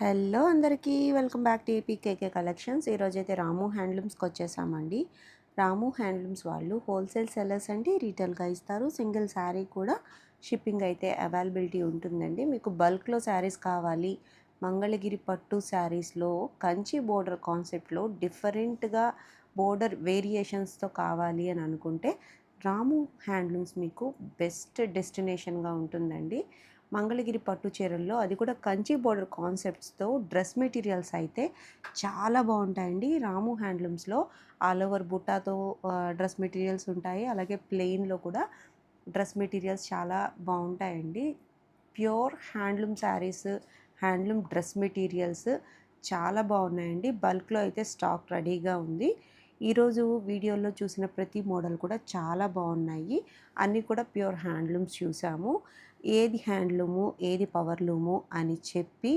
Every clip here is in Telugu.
హలో అందరికీ. Welcome back to AP KK collections. ఈరోజు అయితే రాము హ్యాండ్లూమ్స్కి వచ్చేసామండి. రాము హ్యాండ్లూమ్స్ వాళ్ళు హోల్సేల్ సెల్లర్స్ అండి రీటైల్గా ఇస్తారు. సింగిల్ శారీ కూడా షిప్పింగ్ అయితే అవైలబిలిటీ ఉంటుందండి. మీకు బల్క్లో శారీస్ కావాలి మంగళగిరి పట్టు శారీస్లో కంచి బోర్డర్ కాన్సెప్ట్లో డిఫరెంట్గా బోర్డర్ వేరియేషన్స్తో కావాలి అని అనుకుంటే రాము హ్యాండ్లూమ్స్ మీకు బెస్ట్ డెస్టినేషన్గా ఉంటుందండి. మంగళగిరి పట్టు చీరల్లో అది కూడా కంచి బోర్డర్ కాన్సెప్ట్స్తో డ్రెస్ మెటీరియల్స్ అయితే చాలా బాగుంటాయండి. రాము హ్యాండ్లూమ్స్లో ఆల్ ఓవర్ బుట్టాతో డ్రెస్ మెటీరియల్స్ ఉంటాయి. అలాగే ప్లెయిన్లో కూడా డ్రెస్ మెటీరియల్స్ చాలా బాగుంటాయండి. Pure handloom saris handloom dress materials చాలా బాగున్నాయండి. బల్క్లో అయితే స్టాక్ రెడీగా ఉంది. ఈరోజు వీడియోలో చూసిన ప్రతి మోడల్ కూడా చాలా బాగున్నాయి. అన్నీ కూడా ప్యూర్ హ్యాండ్లూమ్స్ చూసాము. ఏది హ్యాండ్లూము ఏది పవర్లూము అని చెప్పి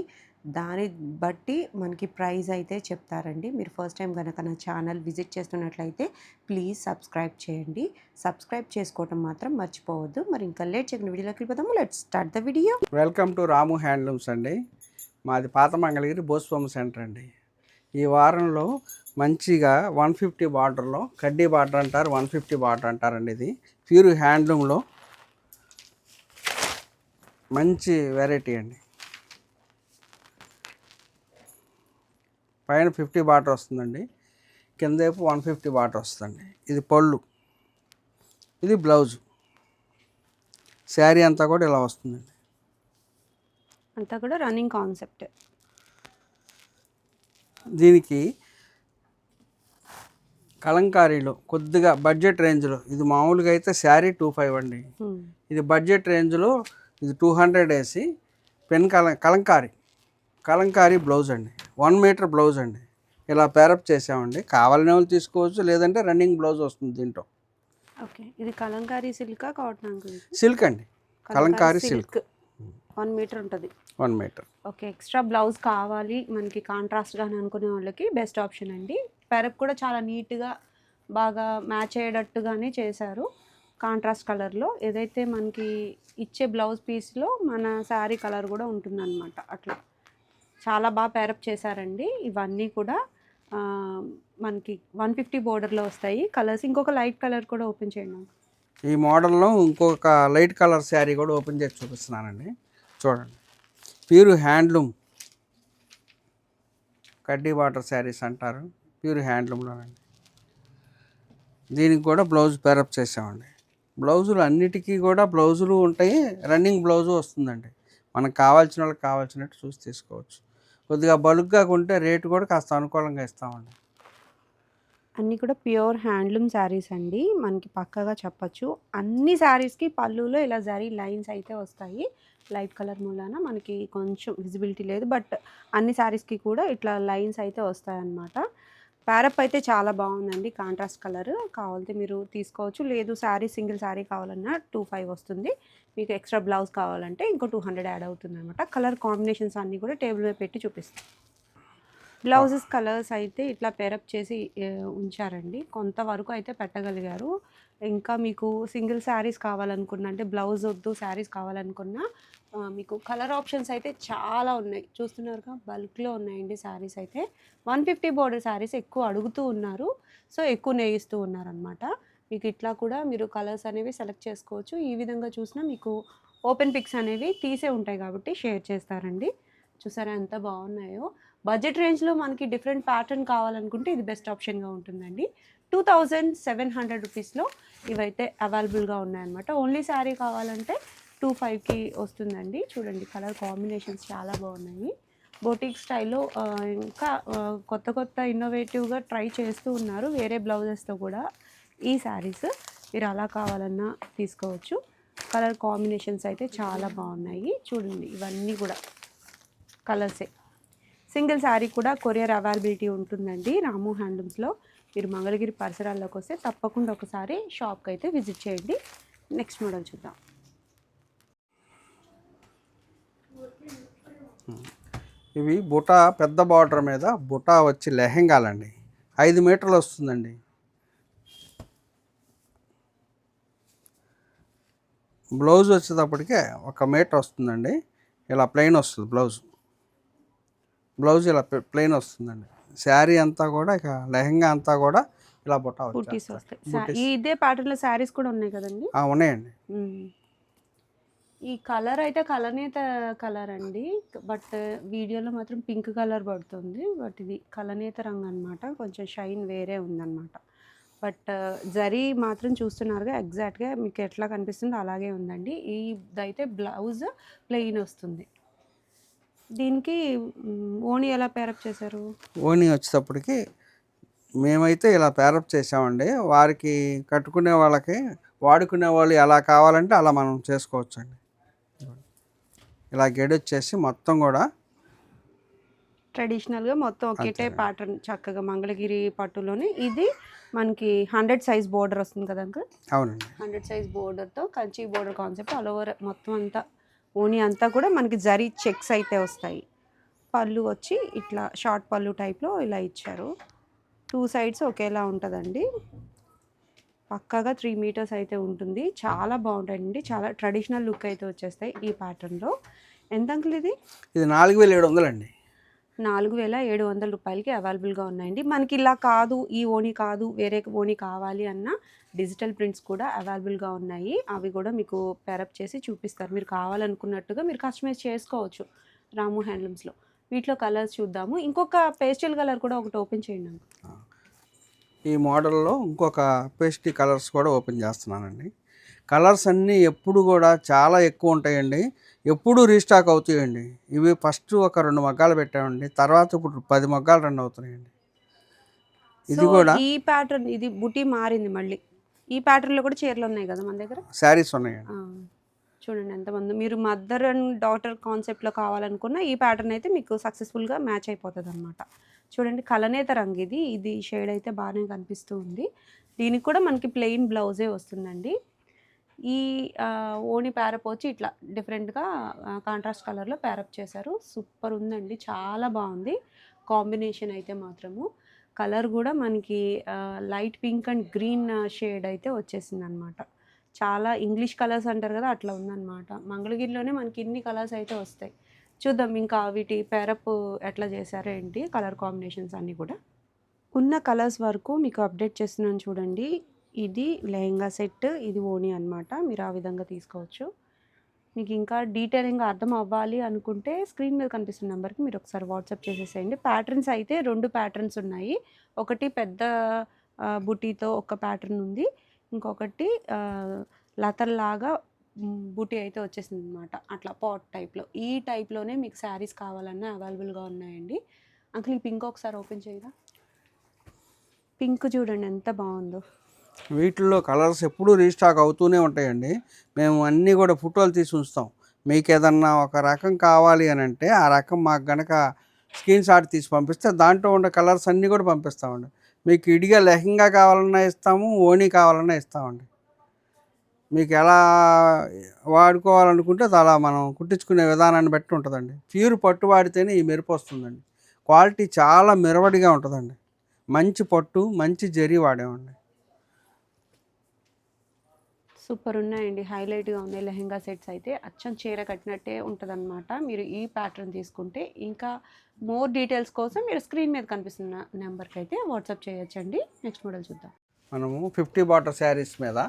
దాని బట్టి మనకి ప్రైజ్ అయితే చెప్తారండి. మీరు ఫస్ట్ టైం కనుక నా ఛానల్ విజిట్ చేస్తున్నట్లయితే ప్లీజ్ సబ్స్క్రైబ్ చేయండి. సబ్స్క్రైబ్ చేసుకోవటం మాత్రం మర్చిపోవద్దు. మరి ఇంకా లేట్ చేయకుండా వీడియోలోకి వెళ్ళిపోదాము. Let start the video. Welcome to Ramu handlooms అండి. మాది పాత మంగళగిరి బోస్బొమ్మ సెంటర్ అండి. ఈ వారంలో మంచిగా వన్ ఫిఫ్టీ బార్డర్లో కడ్డీ బార్డర్ అంటారు వన్ ఫిఫ్టీ బార్డర్ అంటారండి ఇది. ప్యూర్ హ్యాండ్లూమ్లో మంచి వెరైటీ అండి. పైన ఫిఫ్టీ బార్డర్ వస్తుందండి. కింద వైపు వన్ ఫిఫ్టీ బార్డర్ వస్తుందండి. ఇది పళ్ళు. ఇది బ్లౌజ్ శారీ అంతా కూడా ఇలా వస్తుందండి. అంతా కూడా రన్నింగ్ కాన్సెప్ట్ దీనికి కలంకారీలో కొద్దిగా బడ్జెట్ రేంజ్లో ఇది మామూలుగా అయితే శారీ టూ ఫైవ్ అండి. ఇది బడ్జెట్ రేంజ్లో ఇది టూ హండ్రెడ్ వేసి పెన్ కల కలంకారీ కలంకారీ బ్లౌజ్ అండి. వన్ మీటర్ బ్లౌజ్ అండి. ఇలా పేరప్ చేసామండి. కావాలనే వాళ్ళు తీసుకోవచ్చు లేదంటే రన్నింగ్ బ్లౌజ్ వస్తుంది దీంట్లో. ఓకే. ఇది కలంకారీ సిల్కా కాటన్ సిల్క్ అండి. కలంకారీ సిల్క్. వన్ మీటర్ ఉంటుంది. One metre. Okay. Extra blouse కావాలి. మనకి కాంట్రాస్ట్గా అని అనుకునే వాళ్ళకి బెస్ట్ ఆప్షన్ అండి. పెరప్ కూడా చాలా నీట్గా బాగా మ్యాచ్ అయ్యేటట్టుగానే చేశారు. కాంట్రాస్ట్ కలర్లో ఏదైతే మనకి ఇచ్చే బ్లౌజ్ పీస్లో మన శారీ కలర్ కూడా ఉంటుందన్నమాట. అట్లా. చాలా బాగా పేరప్ చేశారండి. ఇవన్నీ కూడా మనకి వన్ ఫిఫ్టీ బోర్డర్లో వస్తాయి. కలర్స్ ఇంకొక లైట్ కలర్ కూడా ఓపెన్ చేయండి ఈ మోడల్లో ఇంకొక లైట్ కలర్ శారీ కూడా ఓపెన్ చేసి చూపిస్తున్నానండి. చూడండి. Pure handloom. కడ్డీ వాటర్ శారీస్ అంటారు. ప్యూర్ హ్యాండ్లూమ్లోనండి. దీనికి కూడా బ్లౌజ్ పేరప్ చేసామండి బ్లౌజులు అన్నిటికీ కూడా బ్లౌజులు ఉంటాయి. రన్నింగ్ బ్లౌజు వస్తుందండి. మనకు కావాల్సిన వాళ్ళకి కావాల్సినట్టు చూసి తీసుకోవచ్చు. కొద్దిగా బలుగ్గా కొంటే రేటు కూడా కాస్త అనుకూలంగా ఇస్తామండి. అన్నీ కూడా ప్యూర్ హ్యాండ్లూమ్ శారీస్ అండి. మనకి పక్కగా చెప్పచ్చు. అన్ని శారీస్కి పళ్ళులో ఇలా జరీ లైన్స్ అయితే వస్తాయి. లైట్ కలర్ మూలాన మనకి కొంచెం విజిబిలిటీ లేదు. బట్ అన్ని శారీస్కి కూడా ఇట్లా లైన్స్ అయితే వస్తాయి అన్నమాట ప్యారప్ అయితే చాలా బాగుందండి. Contrast colour. కావాలంటే మీరు తీసుకోవచ్చు. లేదు శారీ సింగిల్ శారీ కావాలన్నా టూ ఫైవ్ వస్తుంది. మీకు ఎక్స్ట్రా బ్లౌజ్ కావాలంటే ఇంకో టూ హండ్రెడ్ యాడ్ అవుతుంది అనమాట కలర్ కాంబినేషన్స్ అన్నీ కూడా టేబుల్ మీద పెట్టి చూపిస్తాం. బ్లౌజెస్ కలర్స్ అయితే ఇట్లా పేరప్ చేసి ఉంచారండి. కొంతవరకు అయితే పెట్టగలిగారు. ఇంకా మీకు సింగిల్ శారీస్ కావాలనుకున్నా అంటే బ్లౌజ్ వద్దు శారీస్ కావాలనుకున్నా మీకు కలర్ ఆప్షన్స్ అయితే చాలా ఉన్నాయి. చూస్తున్నారుగా బల్క్లో ఉన్నాయండి శారీస్ అయితే. వన్ ఫిఫ్టీ బోర్డర్ శారీస్ ఎక్కువ అడుగుతూ ఉన్నారు. సో ఎక్కువ నేయిస్తూ ఉన్నారనమాట మీకు ఇట్లా కూడా మీరు కలర్స్ అనేవి సెలెక్ట్ చేసుకోవచ్చు. ఈ విధంగా చూసినా మీకు ఓపెన్ పిక్స్ అనేవి తీసే ఉంటాయి కాబట్టి షేర్ చేస్తారండి. చూసారా ఎంత బాగున్నాయో. బడ్జెట్ రేంజ్లో మనకి డిఫరెంట్ ప్యాటర్న్ కావాలనుకుంటే ఇది బెస్ట్ ఆప్షన్గా ఉంటుందండి. టూ థౌజండ్ సెవెన్ హండ్రెడ్ రూపీస్లో ఇవైతే అవైలబుల్గా ఉన్నాయన్నమాట. ఓన్లీ శారీ కావాలంటే టూ ఫైవ్కి వస్తుందండి. చూడండి కలర్ కాంబినేషన్స్ చాలా బాగున్నాయి. బోటిక్ స్టైల్లో ఇంకా కొత్త కొత్త ఇన్నోవేటివ్గా ట్రై చేస్తూ ఉన్నారు. వేరే బ్లౌజెస్తో కూడా ఈ శారీస్ మీరు అలా కావాలన్నా తీసుకోవచ్చు. కలర్ కాంబినేషన్స్ అయితే చాలా బాగున్నాయి. చూడండి ఇవన్నీ కూడా కలర్సే. సింగిల్ శారీ కూడా కొరియర్ అవైలబిలిటీ ఉంటుందండి రాము హ్యాండ్లూమ్స్లో. మీరు మంగళగిరి పరిసరాల్లోకి వస్తే తప్పకుండా ఒకసారి షాప్కి అయితే విజిట్ చేయండి. నెక్స్ట్ మోడల్ చూద్దాం. ఇవి బుటా పెద్ద బార్డర్ మీద బుటా వచ్చి లెహెంగాలండి. ఐదు మీటర్లు వస్తుందండి. బ్లౌజ్ వచ్చేటప్పటికే ఒక మీటర్ వస్తుందండి. ఇలా ప్లెయిన్ వస్తుంది బ్లౌజ్. బ్లౌజ్ ఇలా ప్లెయిన్ వస్తుందండి. శారీ అంతా కూడా ఇక లెహంగా అంతా కూడా ఇలా బుట్ట. వస్తాయి. ఈ ఇదే ప్యాటర్న్లో శారీస్ కూడా ఉన్నాయి కదండి? ఉన్నాయండి. ఈ కలర్ అయితే కలనేత కలర్ అండి. బట్ వీడియోలో మాత్రం పింక్ కలర్ పడుతుంది. బట్ ఇది కలనేత రంగు అన్నమాట. కొంచెం షైన్ వేరే ఉందన్నమాట. బట్ జరీ మాత్రం చూస్తున్నారుగా ఎగ్జాక్ట్గా మీకు ఎట్లా కనిపిస్తుందో అలాగే ఉందండి. ఇదైతే బ్లౌజ్ ప్లెయిన్ వస్తుంది. దీనికి ఓణి ఎలా పేరప్ చేశారు? ఓణి వచ్చేటప్పటికి మేమైతే ఇలా పేరప్ చేసామండి వారికి కట్టుకునే వాళ్ళకి వాడుకునే వాళ్ళు ఎలా కావాలంటే అలా మనం చేసుకోవచ్చండి. ఇలా గెడొచ్చేసి మొత్తం కూడా ట్రెడిషనల్గా మొత్తం ఒకటే ప్యాటర్న్ చక్కగా మంగళగిరి పట్టులోనే. ఇది మనకి హండ్రెడ్ సైజ్ బోర్డర్ వస్తుంది కదా అంకుల్? అవునండి. Hundred size బోర్డర్తో Kanchi border concept all over మొత్తం అంతా. ఓనీ అంతా కూడా మనకి జరీ చెక్స్ అయితే వస్తాయి. పళ్ళు వచ్చి ఇట్లా షార్ట్ పళ్ళు టైప్లో ఇలా ఇచ్చారు. టూ సైడ్స్ ఒకేలా ఉంటుందండి. పక్కాగా త్రీ మీటర్స్ అయితే ఉంటుంది. చాలా బాగుంటాయండి. చాలా ట్రెడిషనల్ లుక్ అయితే వచ్చేస్తాయి ఈ ప్యాటర్న్లో ఎంత అంకుల్ ఇది? ఇది నాలుగు వేల ఏడు వందలండి. నాలుగు వేల ఏడు వందల రూపాయలకి అవైలబుల్గా ఉన్నాయండి. మనకి ఇలా కాదు ఈ ఓణి కాదు వేరే ఓణి కావాలి అన్న డిజిటల్ ప్రింట్స్ కూడా అవైలబుల్గా ఉన్నాయి. అవి కూడా మీకు పేరప్ చేసి చూపిస్తారు. మీరు కావాలనుకున్నట్టుగా మీరు కస్టమైజ్ చేసుకోవచ్చు రాము హ్యాండ్లూమ్స్లో. వీటిలో కలర్స్ చూద్దాము. ఇంకొక పేస్టల్ కలర్ కూడా ఒకటి ఓపెన్ చేయండి ఈ మోడల్లో ఇంకొక పేస్టీ కలర్స్ కూడా ఓపెన్ చేస్తున్నానండి. కలర్స్ అన్నీ ఎప్పుడు కూడా చాలా ఎక్కువ ఉంటాయండి. ఎప్పుడు రీస్టాక్ అవుతాయండి. ఇవి ఫస్ట్ ఒక రెండు మగ్గాలు పెట్టామండి. తర్వాత ఇప్పుడు పది మగ్గాలు రన్ అవుతున్నాయండి. ఇది కూడా ఈ ప్యాటర్న్ ఇది బుటీ మారింది మళ్ళీ. ఈ ప్యాటర్న్లో కూడా చీరలు ఉన్నాయి కదా మన దగ్గర? శారీస్ ఉన్నాయండి. చూడండి ఎంతమంది మీరు మదర్ అండ్ డాటర్ కాన్సెప్ట్లో కావాలనుకున్న ఈ ప్యాటర్న్ అయితే మీకు సక్సెస్ఫుల్గా మ్యాచ్ అయిపోతుంది అనమాట చూడండి కలనేత రంగు ఇది. ఇది షేడ్ అయితే బాగానే కనిపిస్తూ ఉంది. దీనికి కూడా మనకి ప్లెయిన్ బ్లౌజే వస్తుందండి. ఈ ఆ, ఓణి ప్యారప్ వచ్చి ఇట్లా డిఫరెంట్గా కాంట్రాస్ట్ కలర్లో ప్యారప్ చేశారు. సూపర్ ఉందండి. చాలా బాగుంది. కాంబినేషన్ అయితే మాత్రము. కలర్ కూడా మనకి light pink and green shade అయితే వచ్చేసింది అనమాట చాలా ఇంగ్లీష్ కలర్స్ అంటారు కదా అట్లా ఉందన్నమాట మంగళగిరిలోనే మనకి ఇన్ని కలర్స్ అయితే వస్తాయి. చూద్దాం ఇంకా వీటి పేరప్ ఎట్లా చేశారో ఏంటి కలర్ కాంబినేషన్స్ అన్నీ కూడా. ఉన్న కలర్స్ వరకు మీకు అప్డేట్ చేస్తున్నాను చూడండి. ఇది లెహంగా సెట్ ఇది ఓని అన్నమాట. మీరు ఆ విధంగా తీసుకోవచ్చు. మీకు ఇంకా డీటెయిలింగ్గా అర్థం అవ్వాలి అనుకుంటే స్క్రీన్ మీద కనిపిస్తున్న నెంబర్కి మీరు ఒకసారి వాట్సాప్ చేసేసేయండి. ప్యాటర్న్స్ అయితే రెండు ప్యాటర్న్స్ ఉన్నాయి. ఒకటి పెద్ద బుటీతో ఒక ప్యాటర్న్ ఉంది. ఇంకొకటి లతర్లాగా లతల్లాగా బుటీ అయితే వచ్చేసింది అనమాట అట్లా పాట్ టైప్లో ఈ టైప్లోనే మీకు శారీస్ కావాలన్నా అవైలబుల్గా ఉన్నాయండి. అంకుల్ ఈ పింక్ ఒకసారి ఓపెన్ చేయరా? పింక్ చూడండి ఎంత బాగుందో. వీటిల్లో కలర్స్ ఎప్పుడూ రీస్టాక్ అవుతూనే ఉంటాయండి. మేము అన్నీ కూడా ఫోటోలు తీసి ఉంచుతాం. మీకు ఏదన్నా ఒక రకం కావాలి అని అంటే ఆ రకం మాకు గనక స్క్రీన్ షాట్ తీసి పంపిస్తే దాంట్లో ఉండే కలర్స్ అన్నీ కూడా పంపిస్తామండి. మీకు ఇడిగా లెహంగా కావాలన్నా ఇస్తాము ఓణీ కావాలన్నా ఇస్తామండి. మీకు ఎలా వాడుకోవాలనుకుంటే అది అలా మనం కుట్టించుకునే విధానాన్ని బట్టి ఉంటుందండి. ప్యూర్ పట్టు వాడితేనే ఈ మెరుపు వస్తుందండి. క్వాలిటీ చాలా మెరవడిగా ఉంటుందండి. మంచి పట్టు మంచి జరీ వాడామండి సూపర్ ఉన్నాయండి హైలైట్గా ఉన్నాయి. లెహెంగా సెట్స్ అయితే. అచ్చం చీర కట్టినట్టే ఉంటుందన్నమాట. మీరు ఈ ప్యాటర్న్ తీసుకుంటే ఇంకా మోర్ డీటెయిల్స్ కోసం మీరు స్క్రీన్ మీద కనిపిస్తున్న నెంబర్కి అయితే వాట్సాప్ చేయొచ్చండి. నెక్స్ట్ మోడల్ చూద్దాం. మనము ఫిఫ్టీ బాటర్ శారీస్ మీద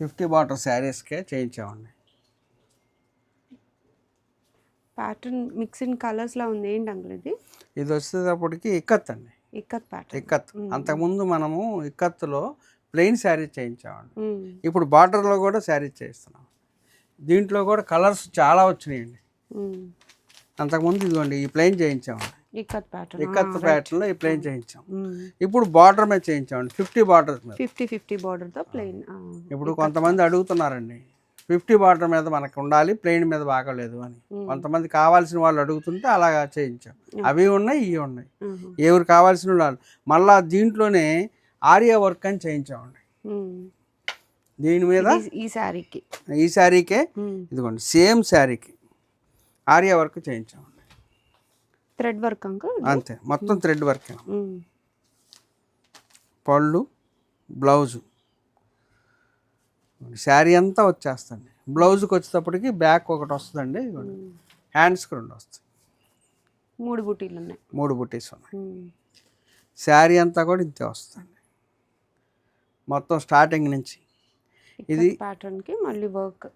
ఫిఫ్టీ బాటర్ శారీస్కే చేయించామండి. ప్యాటర్న్ మిక్స్ ఇన్ కలర్స్లో ఉంది. ఏంటి అంకుల్ ఇది? ఇది వచ్చేటప్పటికి ఇక్కత్ అండి. ఇక్కత్ ప్యాటర్న్. ఇక్కత్. అంతకుముందు మనము ఇక్కత్తులో ప్లెయిన్ శారీస్ చేయించామండి. ఇప్పుడు బార్డర్లో కూడా శారీస్ చేయిస్తున్నాం. దీంట్లో కూడా కలర్స్ చాలా వచ్చినాయండి. అంతకుముందు ఇదిగోండి ఈ ప్లెయిన్ చేయించామండి. ఇక్కత్ ప్యాటర్న్. ఇక్కత్ ప్యాటర్న్లో ఈ ప్లెయిన్ చేయించాం. ఇప్పుడు బార్డర్ మీద చేయించామండి ఫిఫ్టీ బార్డర్ ఫిఫ్టీ ఫిఫ్టీ బార్డర్తో ప్లెయిన్ ఇప్పుడు కొంతమంది అడుగుతున్నారండి ఫిఫ్టీ బార్డర్ మీద మనకు ఉండాలి ప్లెయిన్ మీద బాగలేదు అని. కొంతమంది కావాల్సిన వాళ్ళు అడుగుతుంటే అలాగా చేయించాం. అవి ఉన్నాయి ఇవి ఉన్నాయి. ఎవరు కావాల్సిన వాళ్ళు మళ్ళా దీంట్లోనే ఆర్య వర్క్ అని చేయించామండి. దీని మీద ఈ శారీకి. ఈ శారీకే ఇదిగోండి సేమ్ శారీకి ఆర్య వర్క్ చేయించామండి. థ్రెడ్ వర్క్ అంకుల్ అంతే మొత్తం థ్రెడ్ వర్క్. పళ్ళు బ్లౌజు. శారీ అంతా వచ్చేస్తుంది. బ్లౌజ్కి వచ్చేటప్పటికి బ్యాక్ ఒకటి వస్తుందండి ఇదిగోండి. హ్యాండ్స్కి రెండు వస్తాయి. మూడు బుటీలు ఉన్నాయి మూడు బుటీస్ ఉన్నాయి. శారీ అంతా కూడా ఇంతే వస్తుంది. మొత్తం స్టార్టింగ్ నుంచి. ఇది- ప్యాటర్న్కి మళ్ళీ వర్క్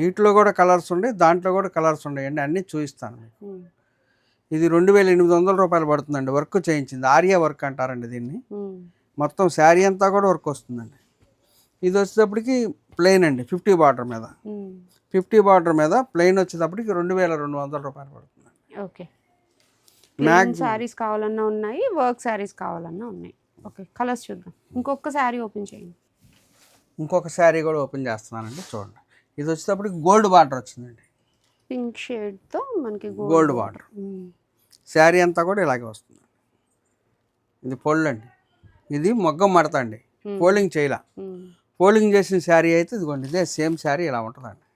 వీటిలో కూడా కలర్స్ ఉండే దాంట్లో కూడా కలర్స్ ఉన్నాయండి అన్నీ చూపిస్తాను మీకు. ఇది రెండు వేల ఎనిమిది వందల రూపాయలు పడుతుందండి వర్క్ చేయించింది. ఆర్యా వర్క్ అంటారండి దీన్ని. మొత్తం శారీ అంతా కూడా వర్క్ వస్తుందండి. ఇది వచ్చేటప్పటికి ప్లెయిన్ అండి ఫిఫ్టీ బార్డర్ మీద. ఫిఫ్టీ బార్డర్ మీద ప్లెయిన్ వచ్చేటప్పటికి రెండు వేల రెండు వందల రూపాయలు పడుతుంది. Okay Maximum. శారీస్ కావాలన్నా ఉన్నాయి వర్క్ శారీస్ కావాలన్నా ఉన్నాయి. ఓకే కలర్స్ చూద్దాం. ఇంకొక శారీ ఓపెన్ చేయండి. ఇంకొక శారీ కూడా ఓపెన్ చేస్తున్నానండి చూడండి. ఇది వచ్చేటప్పటికి గోల్డ్ బార్డర్ వచ్చిందండి. పింక్ షేడ్తో మనకి గోల్డ్ బార్డర్. శారీ అంతా కూడా ఇలాగే వస్తుంది. ఇది పొళ్ళు అండి. ఇది మొగ్గం మడత అండి. ఫోల్డింగ్ చేయలే. ఫోల్డింగ్ చేసిన శారీ అయితే ఇదిగోండి ఇదే సేమ్ శారీ ఇలా ఉంటుందండి.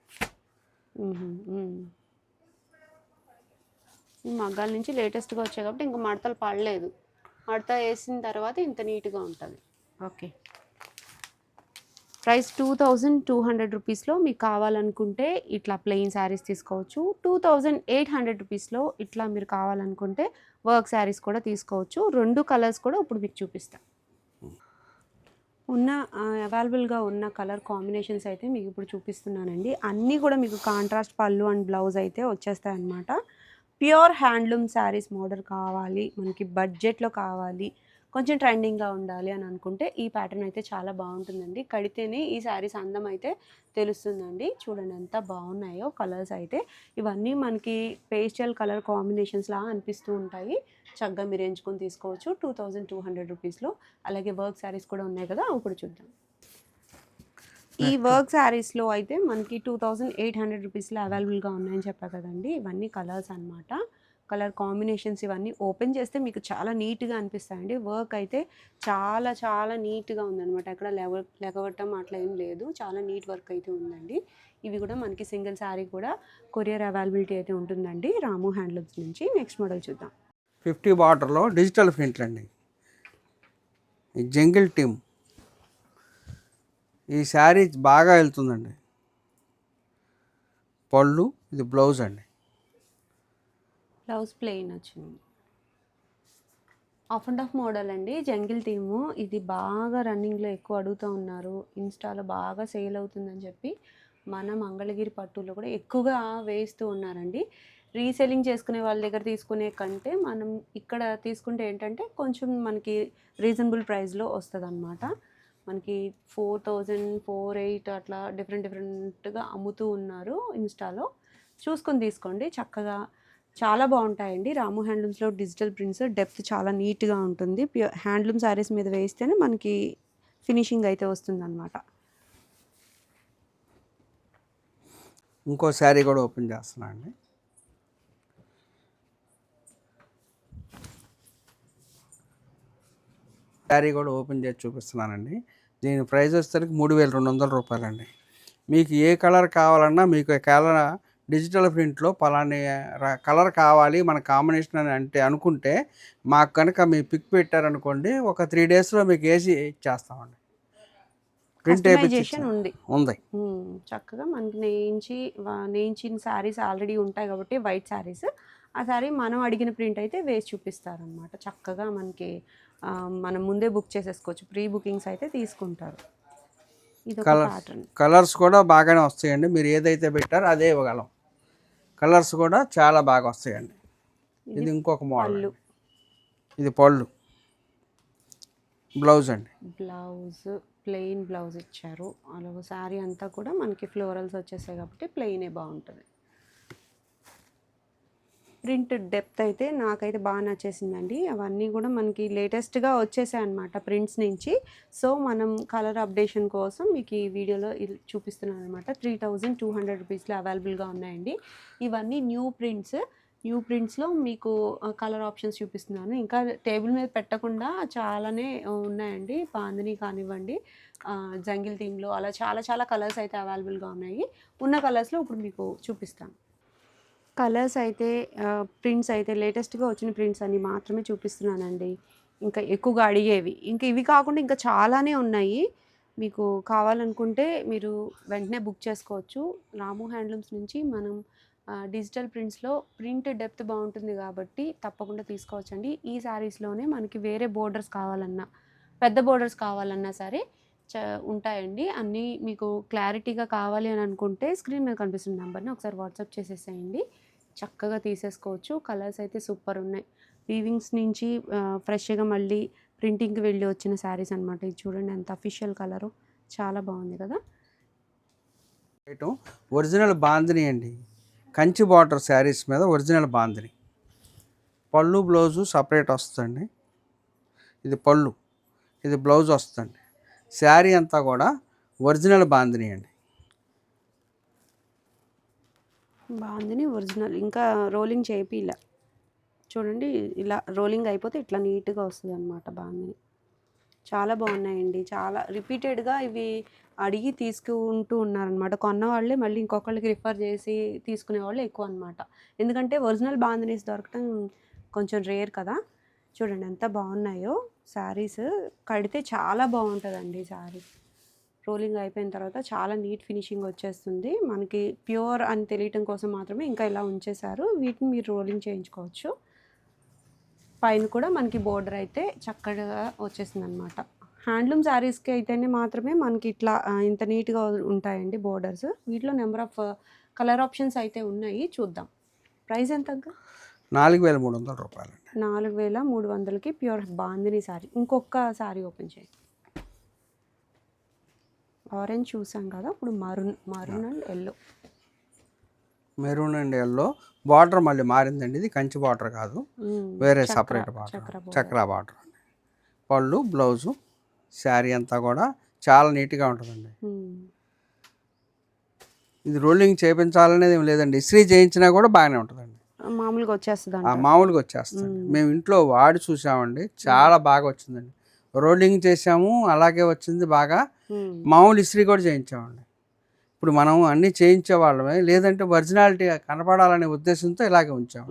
ఈ మగ్గాల నుంచి లేటెస్ట్గా వచ్చాయి కాబట్టి ఇంకా మడతలు పడలేదు. మడత వేసిన తర్వాత ఇంత నీట్గా ఉంటుంది. Okay. Price two thousand two hundred రూపీస్లో మీకు కావాలనుకుంటే ఇట్లా ప్లెయిన్ శారీస్ తీసుకోవచ్చు. టూ థౌజండ్ ఎయిట్ హండ్రెడ్ రూపీస్లో ఇట్లా మీరు కావాలనుకుంటే వర్క్ శారీస్ కూడా తీసుకోవచ్చు. రెండు కలర్స్ కూడా ఇప్పుడు మీకు చూపిస్తాను ఉన్న అవైలబుల్గా ఉన్న కలర్ కాంబినేషన్స్ అయితే మీకు ఇప్పుడు చూపిస్తున్నానండి. అన్నీ కూడా మీకు కాంట్రాస్ట్ పళ్ళు అండ్ బ్లౌజ్ అయితే వచ్చేస్తాయి అన్నమాట ప్యూర్ హ్యాండ్లూమ్ శారీస్ మోడల్ కావాలి మనకి బడ్జెట్లో కావాలి కొంచెం ట్రెండింగ్గా ఉండాలి అని అనుకుంటే ఈ ప్యాటర్న్ అయితే చాలా బాగుంటుందండి. కడితేనే ఈ శారీస్ అందం అయితే తెలుస్తుందండి. చూడండి ఎంత బాగున్నాయో కలర్స్ అయితే. ఇవన్నీ మనకి పేస్టల్ కలర్ కాంబినేషన్స్ లాగా అనిపిస్తూ ఉంటాయి. చక్కగా మీరు ఎంచుకొని తీసుకోవచ్చు. టూ థౌజండ్ టూ హండ్రెడ్ రూపీస్లో. అలాగే వర్క్ శారీస్ కూడా ఉన్నాయి కదా అవి కూడా చూద్దాం. ఈ వర్క్ శారీస్లో అయితే మనకి టూ థౌజండ్ ఎయిట్ హండ్రెడ్ రూపీస్లో అవైలబుల్గా ఉన్నాయని చెప్పా కదండి. ఇవన్నీ కలర్స్ అన్నమాట. కలర్ కాంబినేషన్స్ ఇవన్నీ ఓపెన్ చేస్తే మీకు చాలా నీట్గా అనిపిస్తాయండి. వర్క్ అయితే చాలా చాలా నీట్గా ఉందన్నమాట. ఎక్కడ లెవ లెగవటం అట్లా ఏం లేదు. చాలా నీట్ వర్క్ అయితే ఉందండి. ఇవి కూడా మనకి సింగిల్ శారీ కూడా కొరియర్ అవైలబిలిటీ అయితే ఉంటుందండి. రాము హ్యాండ్లూమ్స్ నుంచి నెక్స్ట్ మోడల్ చూద్దాం. ఫిఫ్టీ బార్డర్లో డిజిటల్ ప్రింట్లు అండి జంగిల్ టీమ్. ఈ శారీ బాగా వెళ్తుందండి. పళ్ళు ఇది బ్లౌజ్ అండి. బ్లౌజ్ ప్లెయిన్ వచ్చింది. ఆఫ్ అండ్ ఆఫ్ మోడల్ అండి జంగిల్ థీము. ఇది బాగా రన్నింగ్లో ఎక్కువ అడుగుతూ ఉన్నారు. ఇన్స్టాలో బాగా సేల్ అవుతుందని చెప్పి మన మంగళగిరి పట్టులో కూడా ఎక్కువగా వేస్తూ ఉన్నారండి. రీసెల్లింగ్ చేసుకునే వాళ్ళ దగ్గర తీసుకునే కంటే మనం ఇక్కడ తీసుకుంటే ఏంటంటే కొంచెం మనకి రీజనబుల్ ప్రైస్లో వస్తుంది అనమాట మనకి ఫోర్ థౌజండ్ ఫోర్ ఎయిట్ అట్లా డిఫరెంట్ డిఫరెంట్గా అమ్ముతూ ఉన్నారు ఇన్స్టాలో. చూసుకొని తీసుకోండి. చక్కగా చాలా బాగుంటాయండి. రాము హ్యాండ్లూమ్స్లో డిజిటల్ ప్రింట్స్ డెప్త్ చాలా నీట్గా ఉంటుంది. ప్యూర్ హ్యాండ్లూమ్ శారీస్ మీద వేస్తేనే మనకి ఫినిషింగ్ అయితే వస్తుంది అనమాట ఇంకో శారీ కూడా ఓపెన్ చేస్తున్నా అండి. శారీ కూడా ఓపెన్ చేసి చూపిస్తున్నానండి. దీని ప్రైస్ వచ్చేసరికి మూడు వేల రెండు వందల రూపాయలండి. మీకు ఏ కలర్ కావాలన్నా మీకు కలర్ డిజిటల్ ప్రింట్లో పలాని కలర్ కావాలి మన కాంబినేషన్ అని అంటే అనుకుంటే మాకు కనుక మీ పిక్ పెట్టారనుకోండి ఒక త్రీ డేస్లో మీకు వేసి ఇచ్చేస్తామండి. ప్రింట్ ఉంది. ఉంది. చక్కగా మనకి నేయించి నేయించిన శారీస్ ఆల్రెడీ ఉంటాయి కాబట్టి వైట్ శారీస్. ఆ శారీ మనం అడిగిన ప్రింట్ అయితే వేసి చూపిస్తారనమాట చక్కగా మనకి మనం ముందే బుక్ చేసేసుకోవచ్చు. ప్రీ బుకింగ్స్ అయితే తీసుకుంటారు. ఇది. ప్యాటర్న్ కలర్స్ కూడా బాగానే వస్తాయండి. మీరు ఏదైతే పెట్టారో అదే ఇవ్వగలం. కలర్స్ కూడా చాలా బాగా వస్తాయండి. ఇది ఇంకొక మోడల్ ఇది పళ్ళు. బ్లౌజ్ అండి. బ్లౌజ్ ప్లెయిన్ బ్లౌజ్ ఇచ్చారు. అలాగే శారీ అంతా కూడా మనకి ఫ్లోరల్స్ వచ్చేసాయి కాబట్టి ప్లెయినే బాగుంటుంది. ప్రింట్ డెప్త్ అయితే నాకైతే బాగా నచ్చేసిందండి. అవన్నీ కూడా మనకి లేటెస్ట్గా వచ్చేసాయి అనమాట ప్రింట్స్ నుంచి. సో మనం కలర్ అప్డేషన్ కోసం మీకు ఈ వీడియోలో చూపిస్తున్నాను అనమాట త్రీ థౌజండ్ టూ హండ్రెడ్ రూపీస్లో అవైలబుల్గా ఉన్నాయండి. ఇవన్నీ న్యూ ప్రింట్స్. న్యూ ప్రింట్స్లో మీకు కలర్ ఆప్షన్స్ చూపిస్తున్నాను. ఇంకా టేబుల్ మీద పెట్టకుండా చాలానే ఉన్నాయండి. పాందిని కానివ్వండి జంగిల్ థీమ్లో అలా చాలా చాలా కలర్స్ అయితే అవైలబుల్గా ఉన్నాయి. ఉన్న కలర్స్లో ఇప్పుడు మీకు చూపిస్తాను. కలర్స్ అయితే ప్రింట్స్ అయితే లేటెస్ట్గా వచ్చిన ప్రింట్స్ అన్ని మాత్రమే చూపిస్తున్నానండి. ఇంకా ఎక్కువగా అడిగేవి. ఇంకా ఇవి కాకుండా ఇంకా చాలానే ఉన్నాయి. మీకు కావాలనుకుంటే మీరు వెంటనే బుక్ చేసుకోవచ్చు. రాము హ్యాండ్లూమ్స్ నుంచి మనం డిజిటల్ ప్రింట్స్లో ప్రింట్ డెప్త్ బాగుంటుంది కాబట్టి తప్పకుండా తీసుకోవచ్చండి. ఈ శారీస్లోనే మనకి వేరే బోర్డర్స్ కావాలన్నా పెద్ద బోర్డర్స్ కావాలన్నా సరే చ ఉంటాయండి. అన్నీ మీకు క్లారిటీగా కావాలి అని అనుకుంటే స్క్రీన్ మీద కనిపిస్తున్న నెంబర్ని ఒకసారి వాట్సాప్ చేసేసేయండి. చక్కగా తీసేసుకోవచ్చు. కలర్స్ అయితే సూపర్ ఉన్నాయి. వీవింగ్స్ నుంచి ఫ్రెష్గా మళ్ళీ ప్రింటింగ్కి వెళ్ళి వచ్చిన శారీస్ అనమాట ఇది చూడండి ఎంత అఫీషియల్ కలరు. చాలా బాగుంది కదా? ఒరిజినల్ బాందిని అండి. కంచి బార్డర్ శారీస్ మీద ఒరిజినల్ బాందిని. పళ్ళు బ్లౌజు సపరేట్ వస్తుంది ఇది పళ్ళు. ఇది బ్లౌజ్ వస్తుంది శారీ అంతా కూడా ఒరిజినల్ బాందిని అండి. బాగుంది ఒరిజినల్. ఇంకా రోలింగ్ చేపిలా చూడండి ఇలా రోలింగ్ అయిపోతే ఇట్లా నీట్గా వస్తుంది అనమాట బాగుంది. చాలా బాగున్నాయండి. చాలా రిపీటెడ్గా ఇవి అడిగి తీసుకుంటూ ఉన్నారనమాట కొన్న వాళ్ళే మళ్ళీ ఇంకొకళ్ళకి రిఫర్ చేసి తీసుకునే వాళ్ళు ఎక్కువ అనమాట ఎందుకంటే ఒరిజినల్ బాందినీస్ దొరకటం కొంచెం రేర్ కదా. చూడండి ఎంత బాగున్నాయో శారీస్. కడితే చాలా బాగుంటుందండి శారీ. రోలింగ్ అయిపోయిన తర్వాత చాలా నీట్ ఫినిషింగ్ వచ్చేస్తుంది. మనకి ప్యూర్ అని తెలియటం కోసం మాత్రమే ఇంకా ఇలా ఉంచేశారు. వీటిని మీరు రోలింగ్ చేయించుకోవచ్చు. పైన కూడా మనకి బోర్డర్ అయితే చక్కగా వచ్చేసింది అనమాట హ్యాండ్లూమ్ శారీస్కి అయితేనే మాత్రమే మనకి ఇట్లా ఇంత నీట్గా ఉంటాయండి బోర్డర్స్. వీటిలో నెంబర్ ఆఫ్ కలర్ ఆప్షన్స్ అయితే ఉన్నాయి. చూద్దాం. ప్రైస్ ఎంత? నాలుగు వేల మూడు వందల రూపాయలండి. నాలుగు వేల మూడు వందలకి ప్యూర్ బాందిని శారీ. ఇంకొక శారీ ఓపెన్ చేయి. ఆరెంజ్ చూసాం కదా ఇప్పుడు maroon maroon and yellow. Maroon and yellow. Border మళ్ళీ మారిందండి ఇది కంచి బార్డర్ కాదు. వేరే సపరేట్ బార్డర్. చక్ర బార్డర్. పళ్ళు బ్లౌజు శారీ అంతా కూడా చాలా నీట్గా ఉంటుందండి. ఇది రోలింగ్ చేయించాలనేది ఏం లేదండి. ఇస్త్రీ చేయించినా కూడా బాగానే ఉంటుందండి. మామూలుగా వచ్చేస్తుంది ఆ మామూలుగా వచ్చేస్తుంది మేము ఇంట్లో వాడి చూసామండి చాలా బాగా వచ్చిందండి. రోలింగ్ చేసాము అలాగే వచ్చింది బాగా. మామూలు ఇస్త్రీ కూడా చేయించామండి. ఇప్పుడు మనం అన్నీ చేయించే వాళ్ళమే లేదంటే ఒరిజినాలిటీ కనపడాలనే ఉద్దేశంతో ఇలాగే ఉంచాము.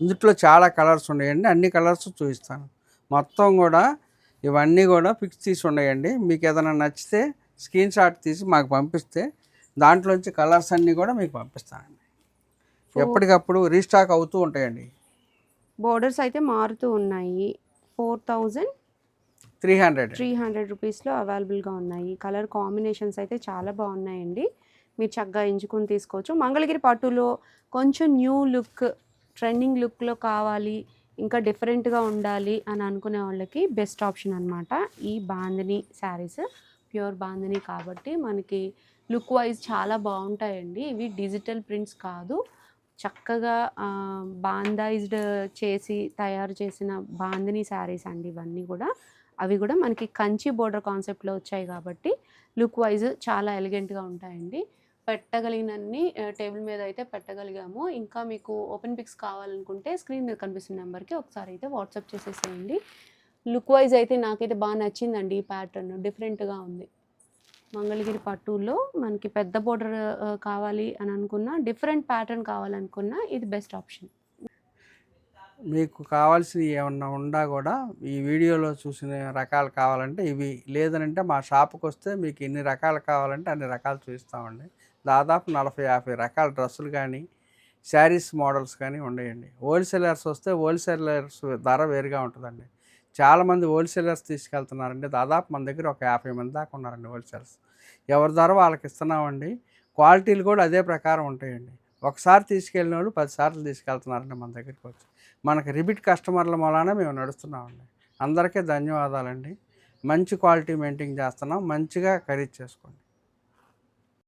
ఇందులో చాలా కలర్స్ ఉన్నాయండి అన్ని కలర్స్ చూపిస్తాను. మొత్తం కూడా ఇవన్నీ కూడా పిక్స్ తీసి ఉన్నాయండి. మీకు ఏదైనా నచ్చితే స్క్రీన్ షాట్ తీసి మాకు పంపిస్తే దాంట్లోంచి కలర్స్ అన్నీ కూడా మీకు పంపిస్తానండి. ఎప్పటికప్పుడు రీస్టాక్ అవుతూ ఉంటాయండి. బోర్డర్స్ అయితే మారుతూ ఉన్నాయి. Four thousand three hundred. Three hundred రూపీస్లో అవైలబుల్గా ఉన్నాయి. కలర్ కాంబినేషన్స్ అయితే చాలా బాగున్నాయండి. మీరు చక్కగా ఎంచుకొని తీసుకోవచ్చు. మంగళగిరి పట్టులో కొంచెం న్యూ లుక్ ట్రెండింగ్ లుక్లో కావాలి ఇంకా డిఫరెంట్గా ఉండాలి అని అనుకునే వాళ్ళకి బెస్ట్ ఆప్షన్ అనమాట ఈ బాందిని శారీస్ ప్యూర్ బాందిని కాబట్టి మనకి లుక్ వైజ్ చాలా బాగుంటాయండి. ఇవి డిజిటల్ ప్రింట్స్ కాదు. చక్కగా బాందైజ్డ్ చేసి తయారు చేసిన బాందిని శారీస్ అండి ఇవన్నీ కూడా. అవి కూడా మనకి కంచి బోర్డర్ కాన్సెప్ట్లో వచ్చాయి కాబట్టి లుక్ వైజ్ చాలా ఎలిగెంట్గా ఉంటాయండి. పెట్టగలిగినన్ని టేబుల్ మీద అయితే పెట్టగలిగాము. ఇంకా మీకు ఓపెన్ పిక్స్ కావాలనుకుంటే స్క్రీన్ మీద కనిపిస్తున్న నెంబర్కి ఒకసారి అయితే వాట్సాప్ చేసేసేయండి. లుక్ వైజ్ అయితే నాకైతే బాగా నచ్చిందండి ఈ ప్యాటర్న్. డిఫరెంట్గా ఉంది. మంగళగిరి పట్టులో మనకి పెద్ద బోర్డర్ కావాలి అని అనుకున్న డిఫరెంట్ ప్యాటర్న్ కావాలనుకున్నా ఇది బెస్ట్ ఆప్షన్ మీకు కావాల్సినవి ఏమన్నా ఉన్నా కూడా ఈ వీడియోలో చూసిన రకాలు కావాలంటే ఇవి. లేదనంటే మా షాప్కి వస్తే మీకు ఎన్ని రకాలు కావాలంటే అన్ని రకాలు చూపిస్తామండి. దాదాపు నలభై యాభై రకాల డ్రెస్సులు కానీ శారీస్ మోడల్స్ కానీ ఉన్నాయండి హోల్సేలర్స్ వస్తే హోల్సేలర్స్ ధర వేరుగా ఉంటుందండి. చాలామంది హోల్సేలర్స్ తీసుకెళ్తున్నారండి. దాదాపు మన దగ్గర ఒక యాభై మంది దాకా ఉన్నారండి హోల్సేలర్స్. ఎవరి ద్వారా వాళ్ళకి ఇస్తున్నామండి? క్వాలిటీలు కూడా అదే ప్రకారం ఉంటాయండి. ఒకసారి తీసుకెళ్ళిన వాళ్ళు పదిసార్లు తీసుకెళ్తున్నారండి మన దగ్గరికి వచ్చి. మనకి రిపీట్ కస్టమర్ల మూలాన మేము నడుస్తున్నామండి. అందరికీ ధన్యవాదాలండి. మంచి క్వాలిటీ మెయింటైన్ చేస్తున్నాం. మంచిగా ఖరీదు చేసుకోండి.